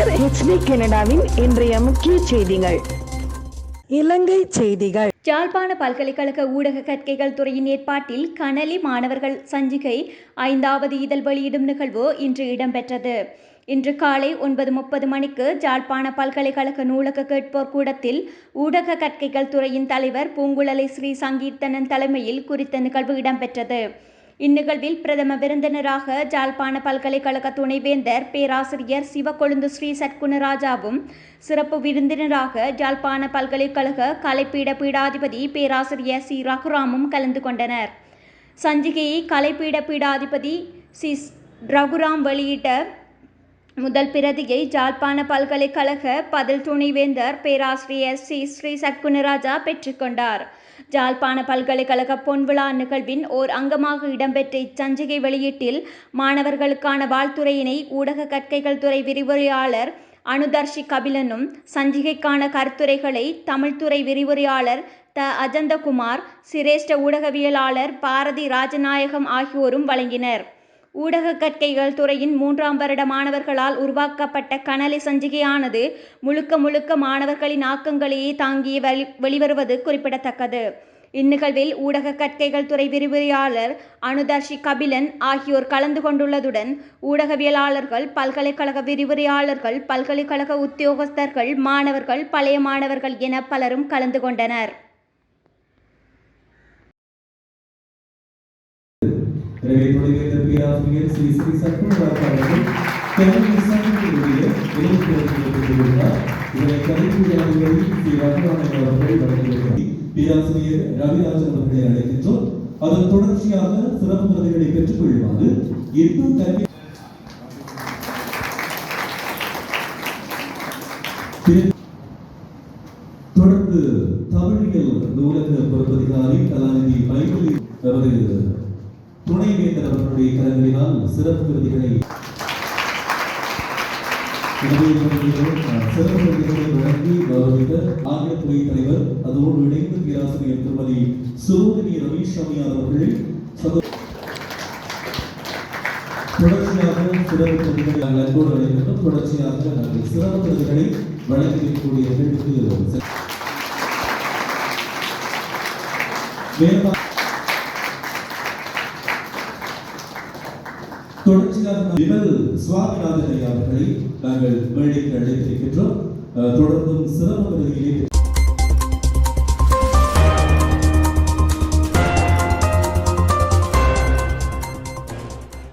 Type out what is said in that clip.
கலைஞர் HD கனடாவின் இன்றைய முக்கிய செய்திகள். இலங்கை செய்திகள். யாழ்ப்பாண பல்கலைக்கழக ஊடக கற்கைகள் துறையின் ஏற்பாட்டில் கனலி மாணவர்கள் சஞ்சிகை ஐந்தாவது இதழ் வெளியிடும் நிகழ்வு இன்று இடம்பெற்றது. இன்று காலை ஒன்பது முப்பது மணிக்கு யாழ்ப்பாண பல்கலைக்கழக நூலக கேட்போர் கூடத்தில் ஊடக கற்கைகள் துறையின் தலைவர் பூங்குழலி ஸ்ரீ சங்கீர்த்தனன் தலைமையில் குறித்த நிகழ்வு இடம்பெற்றது. இந்நிகழ்வில் பிரதம விருந்தினராக ஜாழ்ப்பாண பல்கலைக்கழக துணைவேந்தர் பேராசிரியர் சிவக்கொழுந்து ஸ்ரீ சத்குணராஜாவும் சிறப்பு விருந்தினராக ஜாழ்ப்பாண பல்கலைக்கழக கலைப்பீட பீடாதிபதி பேராசிரியர் சி. ரகுராமும் கலந்து கொண்டனர். சஞ்சிகையை கலைப்பீட பீடாதிபதி சி. ரகுராம் வெளியிட்ட முதல் பிரதியை ஜாழ்ப்பாண பல்கலைக்கழக பதில் துணைவேந்தர் பேராசிரியர் சி. ஸ்ரீ. சட்குணராஜா பெற்றுக்கொண்டார். ஜாழ்ப்பாண பல்கலைக்கழக பொன்விழா நிகழ்வின் ஓர் அங்கமாக இடம்பெற்ற இச்சஞ்சிகை வெளியீட்டில் மாணவர்களுக்கான வாழ்த்துறையினை ஊடக கற்கைகள் துறை விரிவுரையாளர் அனுதர்ஷி கபிலனும் சஞ்சிகைக்கான கருத்துரைகளை தமிழ்துறை விரிவுரையாளர் த. அஜந்தகுமார் சிரேஷ்ட ஊடகவியலாளர் பாரதி ராஜநாயகம் ஆகியோரும் வழங்கினர். ஊடக கற்கைகள் துறையின் மூன்றாம் வருட மாணவர்களால் உருவாக்கப்பட்ட கனலி சஞ்சிகையானது முழுக்க முழுக்க மாணவர்களின் ஆக்கங்களையே தாங்கி வெளி வெளிவருவது குறிப்பிடத்தக்கது. இந்நிகழ்வில் ஊடக கற்கைகள் துறை விரிவுரையாளர் அனுதர்ஷி கபிலன் ஆகியோர் கலந்து கொண்டுள்ளதுடன் ஊடகவியலாளர்கள் பல்கலைக்கழக விரிவுரையாளர்கள் பல்கலைக்கழக உத்தியோகஸ்தர்கள் மாணவர்கள் பழைய மாணவர்கள் என பலரும் கலந்து கொண்டனர். எனவே துணைவேந்தர் பேராசிரியர் ஸ்ரீ ஸ்ரீ சத்குணராஜ் அவர்கள் இணைப்பு இதனை ஸ்ரீ ரகுராமன் அவர்கள் வழங்கியிருக்கிறார் பேராசிரியர் ரவிராஜன் அவர்களை அழைக்கின்றோம். அதன் தொடர்ச்சியாக சிறப்பு பதவிகளை பெற்றுக் கொள்ளுமாறு கல்வி தொடர்ந்து தமிழியல் நூலக பொறுப்பதிகாரி கலாநிதி பைபிளி நமது கரங்களினால் சிறப்பு விருதுகளை சிறப்பு விருதுகளை வழங்கி கௌரவித்த தலைவர் அதோடு இணைந்து பேராசிரியர் திருமதி சுரோதினி ரமேஷ் சாமியார் அவர்கள் தொடர்ச்சியாக சிறப்பு விருதுகளை நாங்கள் அன்போடு அழைக்கின்றோம் தொடர்ச்சியாக நாங்கள் சிறப்பு விருதுகளை நிகழ்வுக்கு மேலும் தொடர்ச்சியாக விமல் சுவாமிநாதன் ஐயா அவர்களை நாங்கள் மேடைக்கு அழைத்திருக்கின்றோம். தொடர்ந்தும் சிறப்பு விருதுகளை